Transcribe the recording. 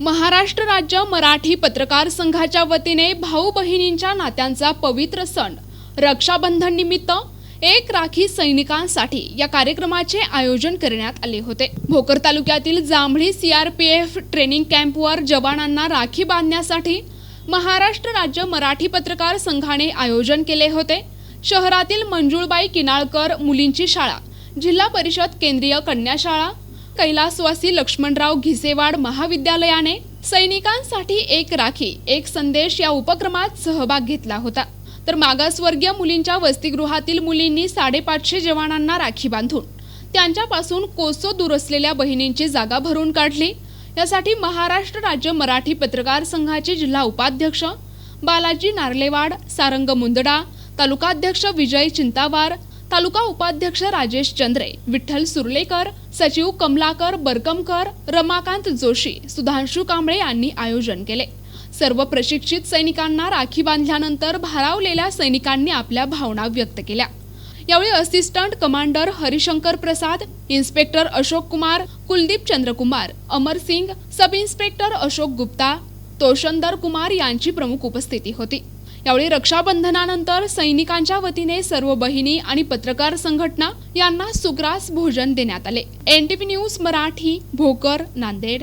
महाराष्ट्र राज्य मराठी पत्रकार संघाच्या वतीने भाऊ बहिणींच्या नात्यांचा पवित्र सण. रक्षाबंधन निमित्त एक राखी सैनिकांसाठी या कार्यक्रमाचे आयोजन करण्यात आले होते. भोकर तालुक्यातील जांभळी सीआरपीएफ ट्रेनिंग कॅम्पवर जवानांना राखी बांधण्यासाठी महाराष्ट्र राज्य मराठी पत्रकार संघाने आयोजन केले होते. शहरातील मंजुळबाई किनाळकर मुलींची शाळा जिल्हा परिषद केंद्रीय कन्या शाळा कैलासवासी लक्ष्मणराव घिसेवाड महाविद्यालयाने सैनिकांसाठी एक राखी एक संदेश या उपक्रमात सहभाग घेतला होता. तर मागासवर्गीय मुलींच्या वसतिगृहातील मुलींनी साडेपाचशे जवानांना राखी बांधून त्यांच्यापासून कोसो दूर असलेल्या बहिणींची जागा भरून काढली. यासाठी महाराष्ट्र राज्य मराठी पत्रकार संघाचे जिल्हा उपाध्यक्ष बालाजी नार्लेवाड सारंग मुंदडा तालुकाध्यक्ष विजय चिंतावार तालुका उपाध्यक्ष राजेश चंद्रे विठ्ठल सुर्लेकर सचिव कमलाकर बरकमकर रमाकांत जोशी सुधांशु कांबळे यांनी आयोजन केले. सर्व प्रशिक्षित सैनिकांना राखी बांधल्यानंतर भारावलेल्या सैनिकांनी आपल्या भावना व्यक्त केल्या. यावेळी assistant commander Harishankar Prasad inspector Ashok Kumar Kuldeep Chandrakumar Amar Singh sub inspector Ashok Gupta Toshandar Kumar यांची प्रमुख उपस्थिती होती. यावेळी रक्षाबंधनानंतर सैनिकांच्या वतीने सर्व बहिणी आणि पत्रकार संघटना यांना सुग्रास भोजन देण्यात आले. NTV news Marathi Bhokar Nanded.